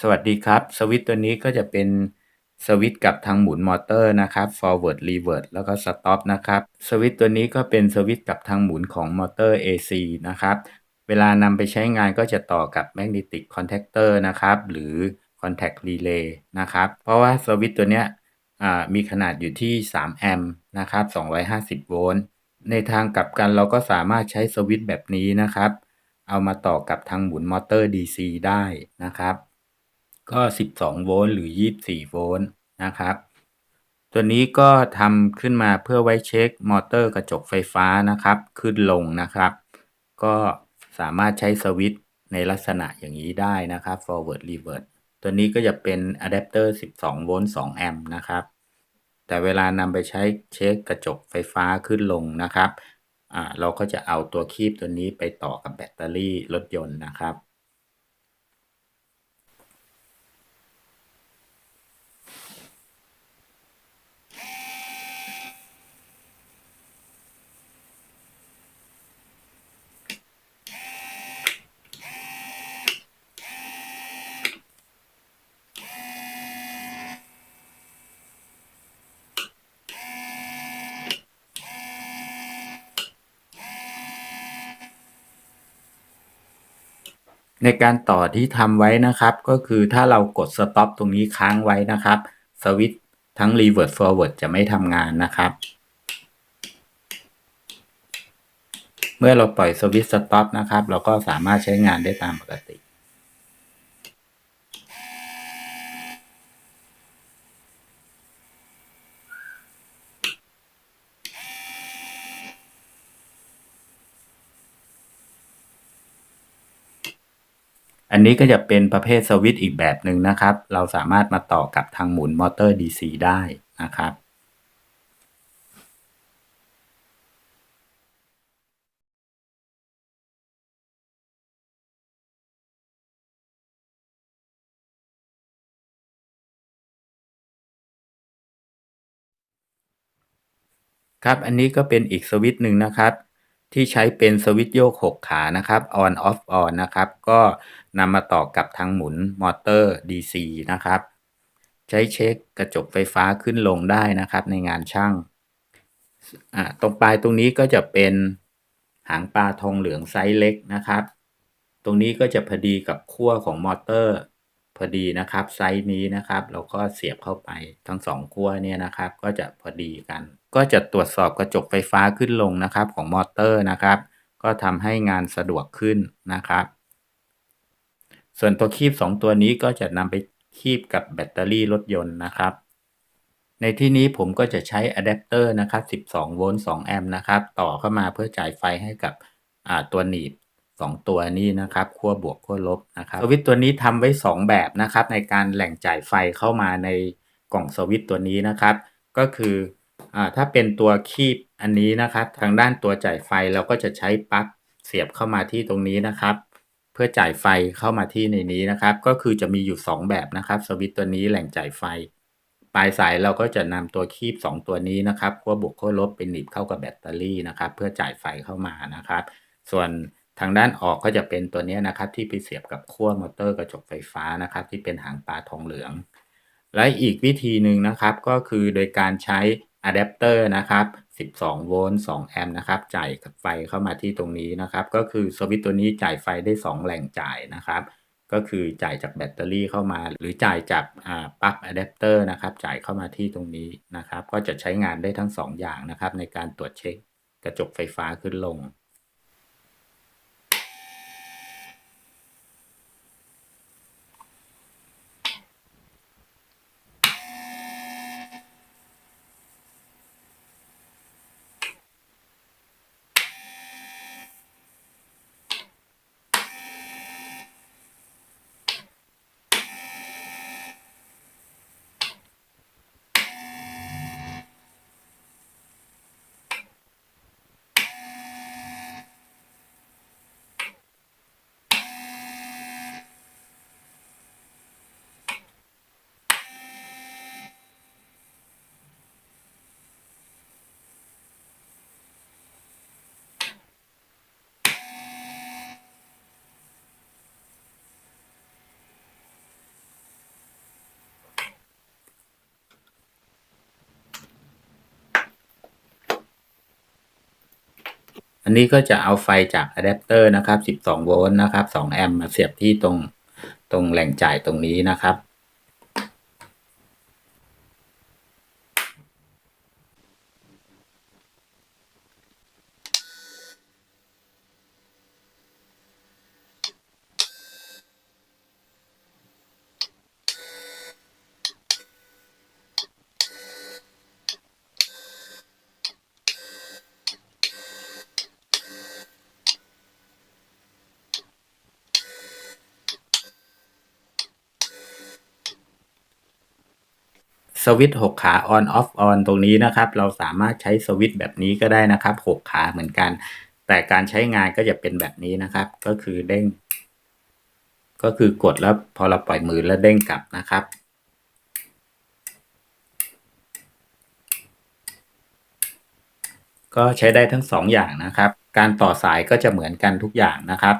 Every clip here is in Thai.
สวัสดีครับ สวิตตัวนี้ก็จะเป็นสวิตกับทางหมุนมอเตอร์นะครับ forward reverse แล้วก็ stop นะครับ สวิตตัวนี้ก็เป็นสวิตกับทางหมุนของมอเตอร์ AC นะครับ เวลานำไปใช้งานก็จะต่อกับ magnetic contactor นะครับ หรือ contact relay นะครับ เพราะว่าสวิตตัวเนี้ยมีขนาดอยู่ที่ 3 แอมป์นะครับ 250 โวลต์ ในทางกลับกันเราก็สามารถใช้สวิตแบบนี้นะครับ เอามาต่อกับทางหมุนมอเตอร์ DC ได้นะครับ ก็ 12 โวลต์หรือ 24 โวลต์นะครับ ตัวนี้ก็ทำขึ้นมาเพื่อไว้เช็คมอเตอร์กระจกไฟฟ้านะครับ ขึ้นลงนะครับ ก็สามารถใช้สวิตช์ในลักษณะอย่างนี้ได้นะครับ forward reverse ตัวนี้ก็จะเป็นอะแดปเตอร์ 12 โวลต์ 2 แอมป์นะครับ แต่เวลานำไปใช้เช็คกระจกไฟฟ้าขึ้นลงนะครับ เราก็จะเอาตัวคีบตัวนี้ไปต่อกับแบตเตอรี่รถยนต์นะครับ ในการต่อที่ทำไว้นะครับ ก็คือถ้าเรากด stop ตรงนี้ค้างไว้นะครับสวิตทั้ง reverse forward จะไม่ทำงานนะครับ เมื่อเราปล่อยสวิตช์ stop นะครับ เราก็สามารถใช้งานได้ตามปกติ อันนี้ก็จะเป็นประเภทสวิตช์อีกแบบหนึ่งนะครับ เราสามารถมาต่อกับทางหมุนมอเตอร์ DC ได้นะครับ ครับ อันนี้ก็เป็นอีกสวิตช์หนึ่งนะครับ ที่ใช้เป็นสวิตช์โยก 6 ขานะครับ on off on นะครับ ก็นำมาต่อกับทางหมุนมอเตอร์ DC นะครับ ใช้เช็คกระจกไฟฟ้าขึ้นลงได้นะครับ ในงานช่าง ตรงปลายตรงนี้ก็จะเป็นหางปลาทองเหลืองไซส์เล็กนะครับ ตรงนี้ก็จะพอดีกับขั้วของมอเตอร์พอดีนะครับไซส์นี้นะครับ เราก็เสียบเข้าไปทั้งสองขั้วเนี่ยนะครับ ก็จะพอดีกัน ก็จะตรวจสอบกระจกไฟฟ้าขึ้นลงนะครับของมอเตอร์นะครับ ก็ทำให้งานสะดวกขึ้นนะครับ ส่วนตัวคีบ 2 ตัวนี้ก็จะนำไปคีบกับแบตเตอรี่รถยนต์นะครับ ในที่นี้ผมก็จะใช้อะแดปเตอร์นะครับ 12 โวลต์ 2 แอมป์นะครับ ต่อเข้ามาเพื่อจ่ายไฟให้กับตัวหนีบสองตัวนี้นะครับขั้วบวกขั้วลบนะครับสวิตตัวนี้ทำไว้ 2 แบบนะครับ ในการแหล่งจ่ายไฟเข้ามาในกล่องสวิตตัวนี้นะครับ ก็คือ อถ้าเป็นตัวคีบอันนี้นะครับทางด้านตัวจ่ายไฟเราก็จะใช้ปลั๊กเสียบเข้ามาที่ตรงนี้นะครับ เพื่อจ่ายไฟเข้ามาที่ในนี้นะครับ ก็คือจะมีอยู่ 2 แบบนะครับสวิตตัวนี้แหล่งจ่ายไฟ ปลายสายเราก็จะนำตัวคีบ 2 ตัวนี้นะครับขั้วบวกขั้วลบเป็นหนีบเข้ากับแบตเตอรี่นะครับ เพื่อจ่ายไฟเข้ามานะครับ ส่วนทางด้านออกก็จะเป็นตัวนี้นะครับ ที่ไปเสียบกับขั้วมอเตอร์กระจกไฟฟ้านะครับ ที่เป็นหางปลาทองเหลือง และอีกวิธีหนึ่งนะครับก็คือโดยการใช้ อะแดปเตอร์นะครับ 12 โวลต์ 2 แอมป์นะครับ จ่ายไฟเข้ามาที่ตรงนี้นะครับ ก็คือสวิตตัวนี้จ่ายไฟได้ 2 แหล่งจ่ายนะครับ ก็คือจ่ายจากแบตเตอรี่เข้ามา หรือจ่ายจากปลั๊กอะแดปเตอร์นะครับ จ่ายเข้ามาที่ตรงนี้นะครับ ก็จะใช้งานได้ทั้ง 2 อย่างนะครับ ในการตรวจเช็คกระจกไฟฟ้าขึ้นลง อันนี้ก็จะเอาไฟจากอะแดปเตอร์นะครับ 12 โวลต์นะครับ 2 แอมป์มาเสียบที่ตรงตรงแหล่งจ่ายตรงนี้นะครับ สวิตช์6ขา on off on ตรงนี้นะครับ เราสามารถใช้สวิตช์แบบนี้ก็ได้นะครับ 6 ขาเหมือนกัน แต่การใช้งานก็จะเป็นแบบนี้นะครับ ก็คือเด้ง ก็คือกดแล้วพอเราปล่อยมือแล้วเด้งกลับนะครับก็ใช้ได้ทั้งสองอย่างนะครับ การต่อสายก็จะเหมือนกันทุกอย่างนะครับ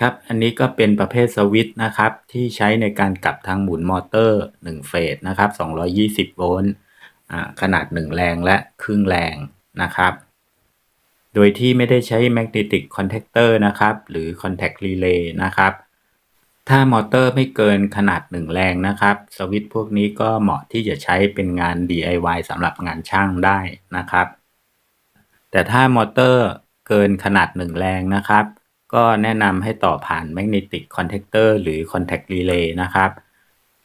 ครับ อันนี้ก็เป็นประเภทสวิตช์นะครับ ที่ใช้ในการกลับทางหมุนมอเตอร์ 1 เฟสนะครับ 220 โวลต์อ่าขนาด 1 แรงและครึ่งแรงนะครับ โดยที่ไม่ได้ใช้ magnetic contactor นะครับ หรือ contact relay นะครับ ถ้ามอเตอร์ไม่เกินขนาด 1 แรงนะครับ สวิตช์พวกนี้ก็เหมาะที่จะใช้เป็นงาน DIY สำหรับงานช่างได้นะครับ แต่ถ้ามอเตอร์เกินขนาด 1 แรงนะครับ ก็แนะนำให้ต่อผ่าน magnetic contactor หรือ contact relay นะครับ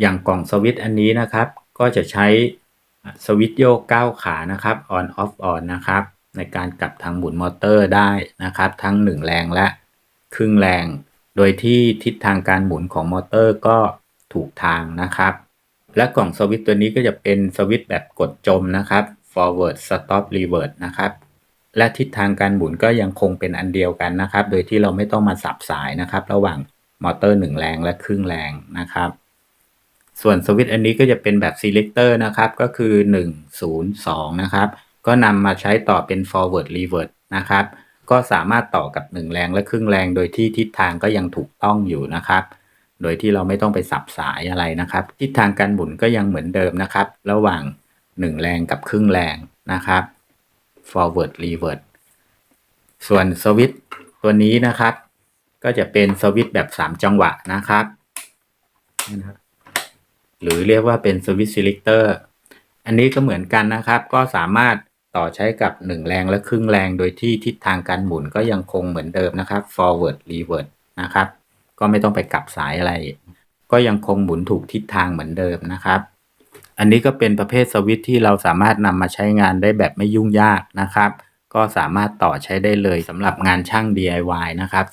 อย่างกล่องสวิตช์อันนี้นะครับ ก็จะใช้สวิตช์โยก 9 ขานะครับ on off on นะครับ ในการกลับทางหมุนมอเตอร์ได้นะครับ ทั้ง 1 แรงและครึ่งแรง โดยที่ทิศทางการหมุนของมอเตอร์ก็ถูกทางนะครับ และกล่องสวิตช์ตัวนี้ก็จะเป็นสวิตช์แบบกดจมนะครับ forward stop reverse นะครับ และทิศทางการหมุนก็ยังคงเป็นอันเดียวกันนะครับ โดยที่เราไม่ต้องมาสับสายนะครับ ระหว่างมอเตอร์ 1 แรงและครึ่งแรงนะครับ ส่วนสวิตช์อันนี้ก็จะเป็นแบบ selector นะครับ ก็คือ 1 0 2 นะครับ ก็นำมาใช้ต่อเป็น forward reverse นะครับ ก็สามารถต่อกับ 1 แรงและครึ่งแรง โดยที่ทิศทางก็ยังถูกต้องอยู่นะครับ โดยที่เราไม่ต้องไปสับสายอะไรนะครับ ทิศทางการหมุนก็ยังเหมือนเดิมนะครับ ระหว่าง 1 แรงกับครึ่งแรงนะครับ forward reverse ส่วนสวิตตัวนี้นะครับ ก็จะเป็นสวิตแบบ 3 จังหวะนะครับ หรือเรียกว่าเป็นสวิตช์ selector อันนี้ก็เหมือนกันนะครับ ก็สามารถต่อใช้กับ 1 แรงและครึ่งแรงโดยที่ทิศทางการหมุนก็ยังคงเหมือนเดิมนะครับ forward reverse นะครับ ก็ไม่ต้องไปกลับสายอะไร ก็ยังคงหมุนถูกทิศทางเหมือนเดิมนะครับ อันนี้ก็เป็นประเภทสวิตที่เราสามารถนำมาใช้งานได้แบบไม่ยุ่งยากนะครับ ก็สามารถต่อใช้ได้เลยสำหรับงานช่าง DIY นะครับ